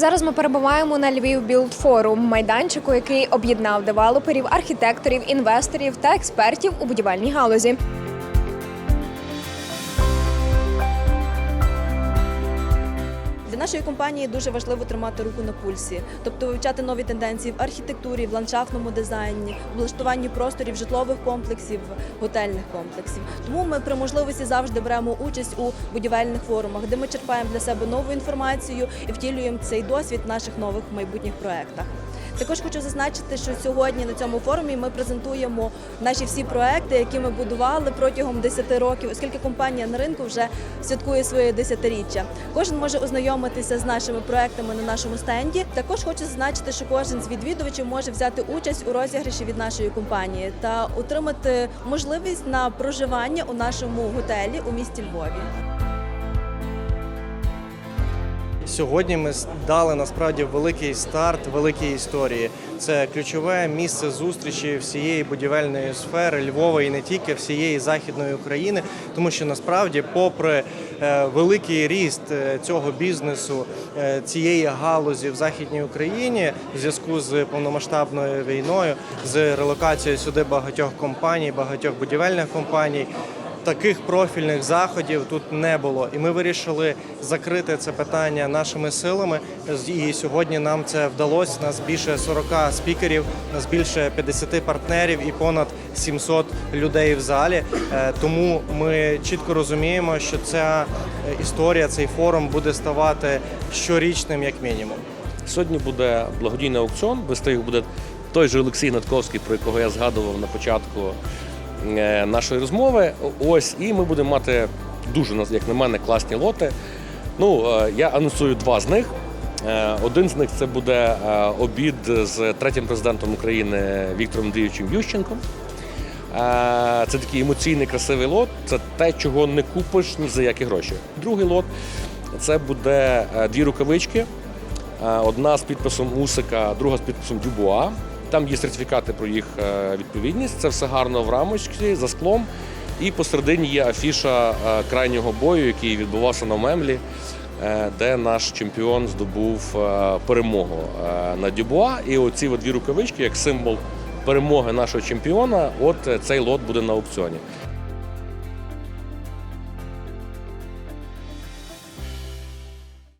Зараз ми перебуваємо на Львів Білд Форум, майданчику, який об'єднав девелоперів, архітекторів, інвесторів та експертів у будівельній галузі. Для нашої компанії дуже важливо тримати руку на пульсі, тобто вивчати нові тенденції в архітектурі, в ландшафтному дизайні, облаштуванні просторів житлових комплексів, готельних комплексів. Тому ми при можливості завжди беремо участь у будівельних форумах, де ми черпаємо для себе нову інформацію і втілюємо цей досвід в наших нових майбутніх проєктах. Також хочу зазначити, що сьогодні на цьому форумі ми презентуємо наші всі проекти, які ми будували протягом 10 років, оскільки компанія на ринку вже святкує своє десятиріччя. Кожен може ознайомитися з нашими проектами на нашому стенді. Також хочу зазначити, що кожен з відвідувачів може взяти участь у розіграші від нашої компанії та отримати можливість на проживання у нашому готелі у місті Львові. Сьогодні ми дали насправді великий старт великій історії. Це ключове місце зустрічі всієї будівельної сфери Львова і не тільки всієї західної України, тому що насправді, попри е, великий ріст е, цього бізнесу, е, цієї галузі в західній Україні, в зв'язку з повномасштабною війною, з релокацією сюди багатьох компаній, багатьох будівельних компаній. Таких профільних заходів тут не було, і ми вирішили закрити це питання нашими силами. І сьогодні нам це вдалося. Нас більше 40 спікерів, нас більше 50 партнерів і понад 700 людей в залі. Е, Тому ми чітко розуміємо, що ця е, історія, цей форум буде ставати щорічним, як мінімум. Сьогодні буде благодійний аукціон. Вести його буде той же Олексій Натковський, про якого я згадував на початку нашої розмови. Ось, і ми будемо мати дуже, як на мене, класні лоти. Ну, е, я анонсую два з них. Е, Один з них це буде е, обід з третім президентом України Віктором Андрійовичем Ющенком. Е, Це такий емоційний красивий лот. Це те, чого не купиш ні за які гроші. Другий лот це буде е, дві рукавички. Е, Одна з підписом Усика, друга з підписом Дюбуа. Там є сертифікати про їх е, відповідність. Це все гарно в рамочці за склом. І посередині є афіша е, крайнього бою, який відбувався на Мемлі, е, де наш чемпіон здобув перемогу на Дюбуа. І оці дві рукавички, як символ перемоги нашого чемпіона, от цей лот буде на аукціоні.